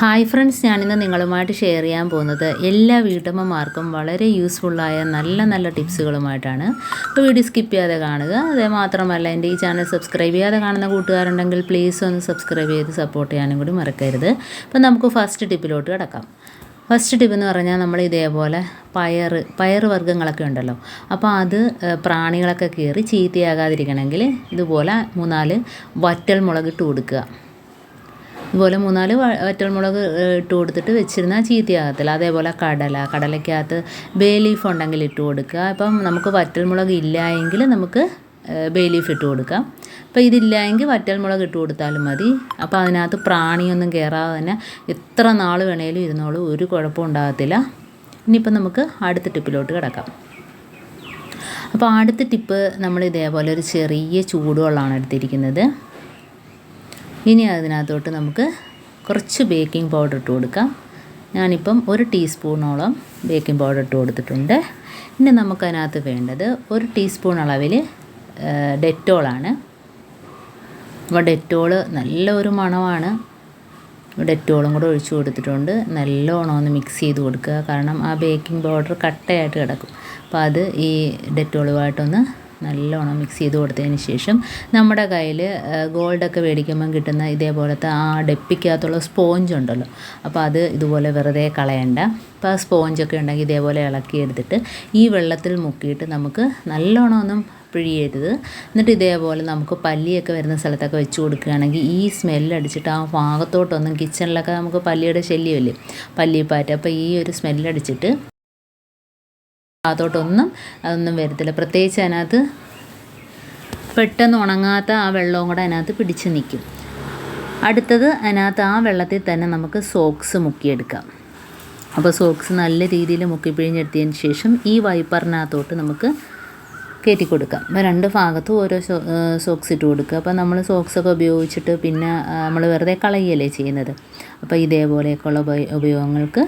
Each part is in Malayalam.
ഹായ് ഫ്രണ്ട്സ് ഞാനിന്ന് നിങ്ങളുമായിട്ട് ഷെയർ ചെയ്യാൻ പോകുന്നത് എല്ലാ വീട്ടമ്മമാർക്കും വളരെ യൂസ്ഫുള്ളായ നല്ല നല്ല ടിപ്സുകളുമായിട്ടാണ് അപ്പോൾ വീഡിയോ സ്കിപ്പ് ചെയ്യാതെ കാണുക. അതേ മാത്രമല്ല എന്റെ ഈ ചാനൽ സബ്സ്ക്രൈബ് ചെയ്യാതെ കാണുന്ന കൂട്ടുകാരുണ്ടെങ്കിൽ പ്ലീസ് ഒന്ന് സബ്സ്ക്രൈബ് ചെയ്ത് സപ്പോർട്ട് ചെയ്യാനും കൂടി മറക്കരുത്. അപ്പോൾ നമുക്ക് ഫസ്റ്റ് ടിപ്പിലോട്ട് കിടക്കാം. ഫസ്റ്റ് ടിപ്പ് എന്ന് പറഞ്ഞാൽ നമ്മൾ ഇതേപോലെ പയർ പയർ വർഗങ്ങളൊക്കെ ഉണ്ടല്ലോ. അപ്പോൾ അത് പ്രാണികളൊക്കെ കയറി ചീത്തയാകാതിരിക്കണമെങ്കിൽ ഇതുപോലെ മൂന്നാൽ വറ്റൽ മുളകിട്ട് കൊടുക്കുക. ഇതുപോലെ മൂന്നാൽ വറ്റൽമുളക് ഇട്ട് കൊടുത്തിട്ട് വെച്ചിരുന്നാൽ ചീത്തയാകത്തില്ല. അതേപോലെ കടല കടലയ്ക്കകത്ത് ബേ ലീഫ് ഉണ്ടെങ്കിൽ ഇട്ട് കൊടുക്കുക. അപ്പം നമുക്ക് വറ്റൽമുളക് ഇല്ല എങ്കിൽ നമുക്ക് ബേ ലീഫ് ഇട്ട് കൊടുക്കാം. അപ്പോൾ ഇതില്ല എങ്കിൽ വറ്റൽമുളക് ഇട്ട് കൊടുത്താലും മതി. അപ്പോൾ അതിനകത്ത് പ്രാണിയൊന്നും കയറാതെ തന്നെ എത്ര നാൾ വേണേലും ഇരുന്നോളൂ. ഒരു കുഴപ്പം ഉണ്ടാകത്തില്ല. ഇനിയിപ്പോൾ നമുക്ക് അടുത്ത ടിപ്പിലോട്ട് കിടക്കാം. അപ്പോൾ അടുത്ത ടിപ്പ് നമ്മൾ ഇതേപോലെ ഒരു ചെറിയ ചൂടുവെള്ളമാണ് എടുത്തിരിക്കുന്നത്. ഇനി അതിനകത്തോട്ട് നമുക്ക് കുറച്ച് ബേക്കിംഗ് പൗഡർ ഇട്ട് കൊടുക്കാം. ഞാനിപ്പം ഒരു ടീസ്പൂണോളം ബേക്കിംഗ് പൗഡർ ഇട്ട് കൊടുത്തിട്ടുണ്ട്. ഇനി നമുക്കതിനകത്ത് വേണ്ടത് ഒരു ടീസ്പൂൺ അളവിൽ ഡെറ്റോളാണ് അപ്പോൾ ഡെറ്റോൾ നല്ല ഒരു മണമാണ്. ഡെറ്റോളും കൂടെ ഒഴിച്ചു കൊടുത്തിട്ടുണ്ട്. നല്ലോണം ഒന്ന് മിക്സ് ചെയ്ത് കൊടുക്കുക. കാരണം ആ ബേക്കിംഗ് പൗഡർ കട്ടയായിട്ട് കിടക്കും. അപ്പോൾ അത് ഈ ഡെറ്റോളുമായിട്ടൊന്ന് നല്ലോണം മിക്സ് ചെയ്ത് കൊടുത്തതിന് ശേഷം നമ്മുടെ കയ്യിൽ ഗോൾഡൊക്കെ മേടിക്കുമ്പം കിട്ടുന്ന ഇതേപോലത്തെ ആ ഡെപ്പിക്കകത്തുള്ള സ്പോഞ്ച് ഉണ്ടല്ലോ. അപ്പോൾ അത് ഇതുപോലെ വെറുതെ കളയണ്ട. അപ്പോൾ ആ സ്പോഞ്ചൊക്കെ ഉണ്ടെങ്കിൽ ഇതേപോലെ ഇളക്കി എടുത്തിട്ട് ഈ വെള്ളത്തിൽ മുക്കിയിട്ട് നമുക്ക് നല്ലോണം ഒന്നും പിഴിയരുത്. എന്നിട്ട് ഇതേപോലെ നമുക്ക് പല്ലിയൊക്കെ വരുന്ന സ്ഥലത്തൊക്കെ വെച്ച് കൊടുക്കുകയാണെങ്കിൽ ഈ സ്മെല്ലടിച്ചിട്ട് ആ ഭാഗത്തോട്ടൊന്നും കിച്ചണിലൊക്കെ നമുക്ക് പല്ലിയുടെ ശല്യമല്ലേ? പല്ലിപ്പാറ്റ് അപ്പോൾ ഈ ഒരു സ്മെല്ലടിച്ചിട്ട് ഭാഗത്തോട്ടൊന്നും അതൊന്നും വരത്തില്ല. പ്രത്യേകിച്ച് അതിനകത്ത് പെട്ടെന്ന് ഉണങ്ങാത്ത ആ വെള്ളവും കൂടെ അതിനകത്ത് പിടിച്ച് നിൽക്കും. അടുത്തത് അതിനകത്ത് ആ വെള്ളത്തിൽ തന്നെ നമുക്ക് സോക്സ് മുക്കിയെടുക്കാം. അപ്പോൾ സോക്സ് നല്ല രീതിയിൽ മുക്കി പിഴിഞ്ഞെടുത്തതിന് ശേഷം ഈ വൈപ്പറിനകത്തോട്ട് നമുക്ക് കയറ്റി കൊടുക്കാം. അപ്പോൾ രണ്ട് ഭാഗത്തും ഓരോ സോക്സ് ഇട്ട് കൊടുക്കുക. അപ്പോൾ നമ്മൾ സോക്സൊക്കെ ഉപയോഗിച്ചിട്ട് പിന്നെ നമ്മൾ വെറുതെ കളയുകയല്ലേ ചെയ്യുന്നത്. അപ്പോൾ ഇതേപോലെയൊക്കെയുള്ള ഉപയോഗങ്ങൾക്ക്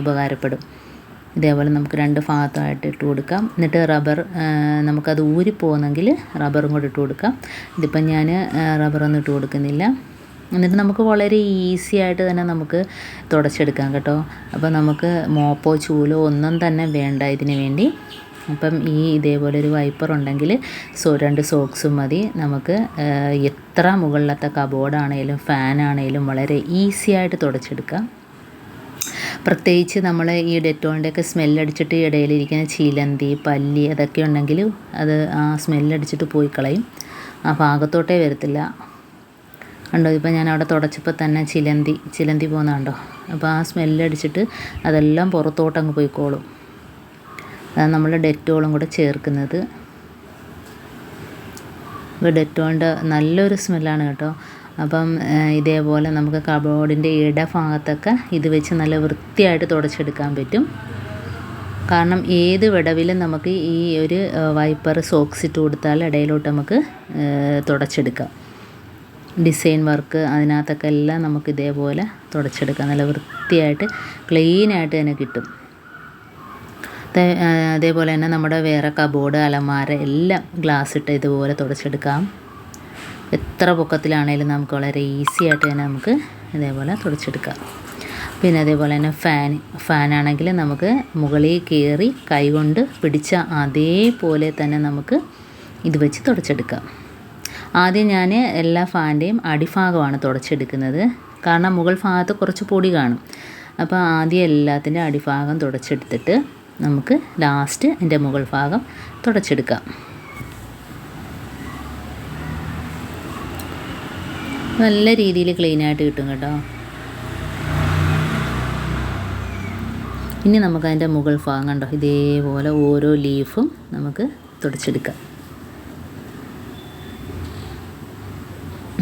ഉപകാരപ്പെടും. ഇതേപോലെ നമുക്ക് രണ്ട് ഭാഗത്തായിട്ട് ഇട്ട് കൊടുക്കാം. എന്നിട്ട് റബ്ബർ നമുക്കത് ഊരിപ്പോകുന്നെങ്കിൽ റബ്ബറും കൂടി ഇട്ട് കൊടുക്കാം. ഇതിപ്പം ഞാൻ റബ്ബറൊന്നും ഇട്ട് കൊടുക്കുന്നില്ല. എന്നിട്ട് നമുക്ക് വളരെ ഈസി ആയിട്ട് തന്നെ നമുക്ക് തുടച്ചെടുക്കാം കേട്ടോ. അപ്പോൾ നമുക്ക് മോപ്പോ ചൂലോ ഒന്നും തന്നെ വേണ്ട ഇതിന് വേണ്ടി. അപ്പം ഈ ഇതേപോലെ ഒരു വൈപ്പർ ഉണ്ടെങ്കിൽ സോ രണ്ട് സോക്സും മതി. നമുക്ക് എത്ര മുകളിലത്തെ കബോർഡാണേലും ഫാനാണേലും വളരെ ഈസി ആയിട്ട് തുടച്ചെടുക്കാം. പ്രത്യേകിച്ച് നമ്മൾ ഈ ഡെറ്റോളിന്റെയൊക്കെ സ്മെല്ലടിച്ചിട്ട് ഇടയിലിരിക്കുന്ന ചീലന്തി പല്ലി അതൊക്കെ ഉണ്ടെങ്കിൽ അത് ആ സ്മെല്ലടിച്ചിട്ട് പോയി കളയും. ആ ഭാഗത്തോട്ടേ വരത്തില്ല. കണ്ടോ? ഇപ്പം ഞാൻ അവിടെ തുടച്ചപ്പോൾ തന്നെ ചിലന്തി ചിലന്തി പോകുന്നുണ്ടോ അപ്പോൾ ആ സ്മെല്ലടിച്ചിട്ട് അതെല്ലാം പുറത്തോട്ടങ്ങ് പോയിക്കോളും. അതാണ് നമ്മൾ ഡെറ്റോളും കൂടെ ചേർക്കുന്നത്. ഇപ്പോൾ ഡെറ്റോളിന്റെ നല്ലൊരു സ്മെല്ലാണ് കേട്ടോ. അപ്പം ഇതേപോലെ നമുക്ക് കബോർഡിന്റെ ഇടഭാഗത്തൊക്കെ ഇത് വെച്ച് നല്ല വൃത്തിയായിട്ട് തുടച്ചെടുക്കാൻ പറ്റും. കാരണം ഏത് വിടവിലും നമുക്ക് ഈ ഒരു വൈപ്പർ സോക്സ് ഇട്ട് കൊടുത്താൽ ഇടയിലോട്ട് നമുക്ക് തുടച്ചെടുക്കാം. ഡിസൈൻ വർക്ക് അതിനകത്തൊക്കെ എല്ലാം നമുക്ക് ഇതേപോലെ തുടച്ചെടുക്കാം. നല്ല വൃത്തിയായിട്ട് ക്ലീനായിട്ട് തന്നെ കിട്ടും. അതേപോലെ തന്നെ നമ്മുടെ വേറെ കബോർഡ് അലമാര എല്ലാം ഗ്ലാസ് ഇട്ട് ഇതുപോലെ തുടച്ചെടുക്കാം. എത്ര പൊക്കത്തിലാണേലും നമുക്ക് വളരെ ഈസി ആയിട്ട് തന്നെ നമുക്ക് ഇതേപോലെ തുടച്ചെടുക്കാം. പിന്നെ അതേപോലെ തന്നെ ഫാൻ ഫാനാണെങ്കിൽ നമുക്ക് മുകളിൽ കയറി കൈകൊണ്ട് പിടിച്ച അതേപോലെ തന്നെ നമുക്ക് ഇത് വെച്ച് തുടച്ചെടുക്കാം. ആദ്യം ഞാൻ എല്ലാ ഫാന്റെയും അടിഭാഗമാണ് തുടച്ചെടുക്കുന്നത്. കാരണം മുകൾ ഭാഗത്ത് കുറച്ച് പൊടി കാണും. അപ്പോൾ ആദ്യം എല്ലാത്തിന്റെ അടിഭാഗം തുടച്ചെടുത്തിട്ട് നമുക്ക് ലാസ്റ്റ് എന്റെ മുകൾ ഭാഗം തുടച്ചെടുക്കാം. നല്ല രീതിയിൽ ക്ലീനായിട്ട് കിട്ടും കേട്ടോ. ഇനി നമുക്ക് അതിന്റെ മുകൾ ഭാഗം കണ്ടോ? ഇതേപോലെ ഓരോ ലീഫും നമുക്ക് തുടച്ചെടുക്കാം.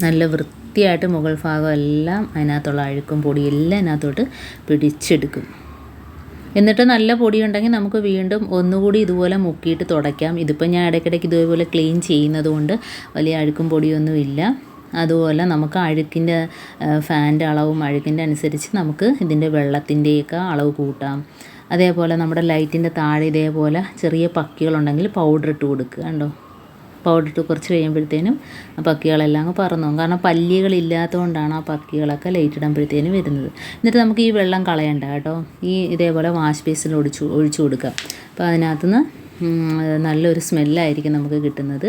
നല്ല വൃത്തിയായിട്ട് മുകൾ ഭാഗം എല്ലാം അതിനകത്തുള്ള അഴുക്കും പൊടിയും എല്ലാം അതിനകത്തോട്ട് പിടിച്ചെടുക്കും. എന്നിട്ട് നല്ല പൊടി ഉണ്ടെങ്കിൽ നമുക്ക് വീണ്ടും ഒന്നുകൂടി ഇതുപോലെ മുക്കിയിട്ട് തുടയ്ക്കാം. ഇതിപ്പോൾ ഞാൻ ഇടയ്ക്കിടയ്ക്ക് ഇതുപോലെ ക്ലീൻ ചെയ്യുന്നത് കൊണ്ട് വലിയ അഴുക്കും പൊടിയൊന്നും ഇല്ല അതുപോലെ നമുക്ക് അഴുക്കിന്റെ ഫാന്റെ അളവും അഴുക്കിന്റെ അനുസരിച്ച് നമുക്ക് ഇതിന്റെ വെള്ളത്തിന്റെയൊക്കെ അളവ് കൂട്ടാം. അതേപോലെ നമ്മുടെ ലൈറ്റിന്റെ താഴെ ഇതേപോലെ ചെറിയ പക്കികളുണ്ടെങ്കിൽ പൗഡർ ഇട്ട് കൊടുക്കുക കണ്ടോ? പൗഡർ ഇട്ട് കുറച്ച് കഴിയുമ്പോഴത്തേനും പക്കികളെല്ലാം അങ്ങ് പറന്നു പോകും. കാരണം പല്ലികളില്ലാത്തതുകൊണ്ടാണ് ആ പക്കികളൊക്കെ ലൈറ്റ് ഇടുമ്പോഴത്തേനും വരുന്നത്. എന്നിട്ട് നമുക്ക് ഈ വെള്ളം കളയണ്ട കേട്ടോ. ഈ ഇതേപോലെ വാഷ് ബേസിൽ ഒഴിച്ചു ഒഴിച്ചു കൊടുക്കുക. അപ്പോൾ അതിനകത്തുനിന്ന് നല്ലൊരു സ്മെല്ലായിരിക്കും നമുക്ക് കിട്ടുന്നത്.